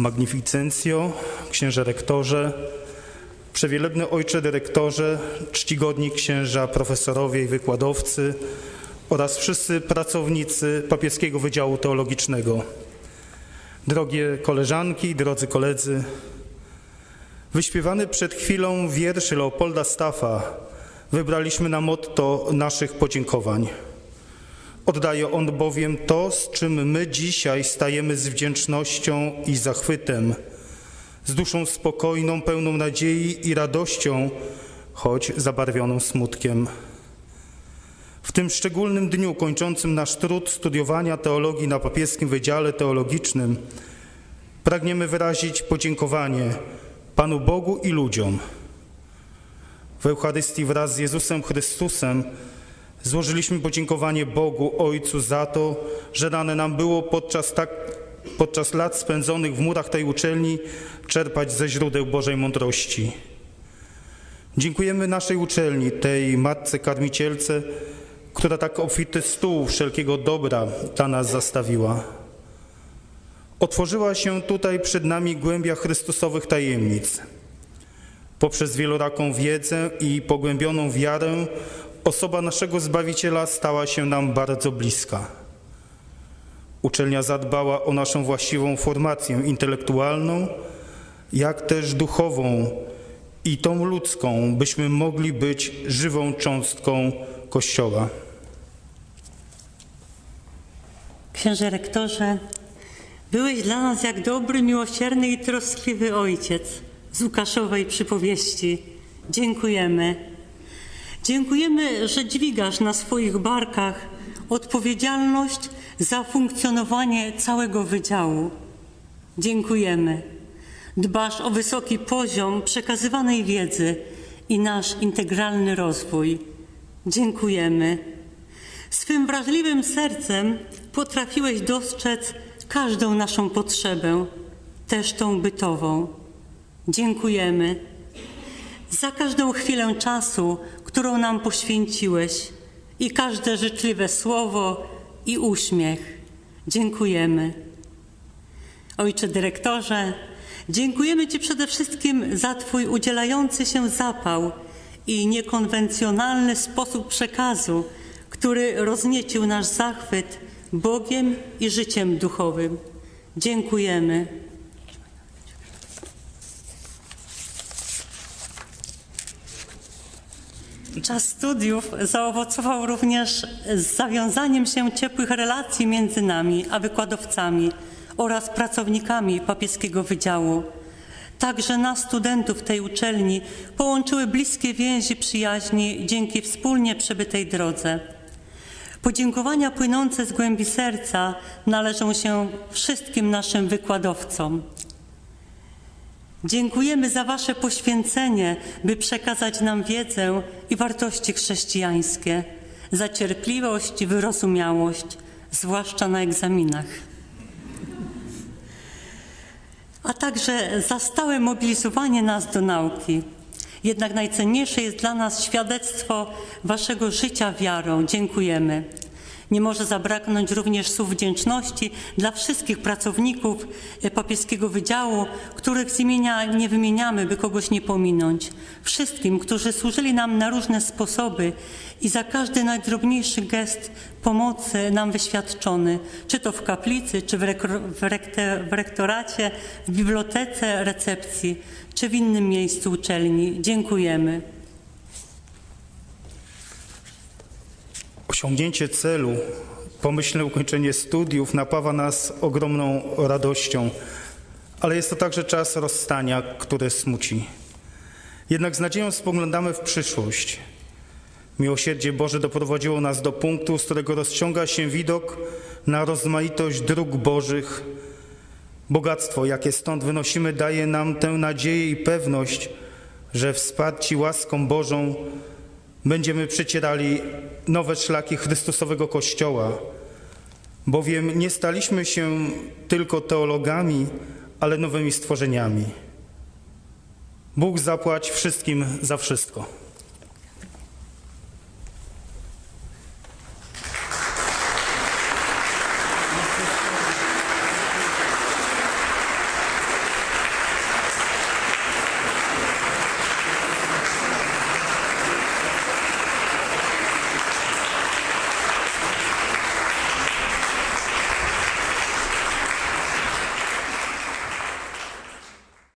Magnificencjo, księże rektorze, przewielebny ojcze dyrektorze, czcigodni księża profesorowie i wykładowcy oraz wszyscy pracownicy Papieskiego Wydziału Teologicznego. Drogie koleżanki, drodzy koledzy, wyśpiewany przed chwilą wiersz Leopolda Staffa wybraliśmy na motto naszych podziękowań. Oddaje on bowiem to, z czym my dzisiaj stajemy z wdzięcznością i zachwytem, z duszą spokojną, pełną nadziei i radością, choć zabarwioną smutkiem. W tym szczególnym dniu kończącym nasz trud studiowania teologii na papieskim Wydziale Teologicznym pragniemy wyrazić podziękowanie Panu Bogu i ludziom. W Eucharystii wraz z Jezusem Chrystusem złożyliśmy podziękowanie Bogu Ojcu za to, że dane nam było podczas, tak, podczas lat spędzonych w murach tej uczelni czerpać ze źródeł Bożej mądrości. Dziękujemy naszej uczelni, tej Matce Karmicielce, która tak obfity stół wszelkiego dobra dla nas zastawiła. Otworzyła się tutaj przed nami głębia Chrystusowych tajemnic. Poprzez wieloraką wiedzę i pogłębioną wiarę osoba naszego Zbawiciela stała się nam bardzo bliska. Uczelnia zadbała o naszą właściwą formację intelektualną, jak też duchową i tą ludzką, byśmy mogli być żywą cząstką Kościoła. Księże rektorze, byłeś dla nas jak dobry, miłosierny i troskliwy ojciec z Łukaszowej przypowieści. Dziękujemy. Dziękujemy, że dźwigasz na swoich barkach odpowiedzialność za funkcjonowanie całego wydziału. Dziękujemy. Dbasz o wysoki poziom przekazywanej wiedzy i nasz integralny rozwój. Dziękujemy. Swym wrażliwym sercem potrafiłeś dostrzec każdą naszą potrzebę, też tą bytową. Dziękujemy za każdą chwilę czasu, którą nam poświęciłeś i każde życzliwe słowo i uśmiech. Dziękujemy. Ojcze dyrektorze, dziękujemy Ci przede wszystkim za Twój udzielający się zapał i niekonwencjonalny sposób przekazu, który rozniecił nasz zachwyt Bogiem i życiem duchowym. Dziękujemy. Czas studiów zaowocował również zawiązaniem się ciepłych relacji między nami a wykładowcami oraz pracownikami papieskiego wydziału. Także nas, studentów tej uczelni, połączyły bliskie więzi przyjaźni dzięki wspólnie przebytej drodze. Podziękowania płynące z głębi serca należą się wszystkim naszym wykładowcom. Dziękujemy za Wasze poświęcenie, by przekazać nam wiedzę i wartości chrześcijańskie, za cierpliwość i wyrozumiałość, zwłaszcza na egzaminach, a także za stałe mobilizowanie nas do nauki. Jednak najcenniejsze jest dla nas świadectwo Waszego życia wiarą. Dziękujemy. Nie może zabraknąć również słów wdzięczności dla wszystkich pracowników e, papieskiego wydziału, których z imienia nie wymieniamy, by kogoś nie pominąć. Wszystkim, którzy służyli nam na różne sposoby i za każdy najdrobniejszy gest pomocy nam wyświadczony, czy to w kaplicy, czy w, w rektoracie, w bibliotece, recepcji, czy w innym miejscu uczelni. Dziękujemy. Osiągnięcie celu, pomyślne ukończenie studiów napawa nas ogromną radością, ale jest to także czas rozstania, które smuci. Jednak z nadzieją spoglądamy w przyszłość. Miłosierdzie Boże doprowadziło nas do punktu, z którego rozciąga się widok na rozmaitość dróg Bożych. Bogactwo, jakie stąd wynosimy, daje nam tę nadzieję i pewność, że wsparci łaską Bożą będziemy przecierali nowe szlaki Chrystusowego Kościoła, bowiem nie staliśmy się tylko teologami, ale nowymi stworzeniami. Bóg zapłać wszystkim za wszystko.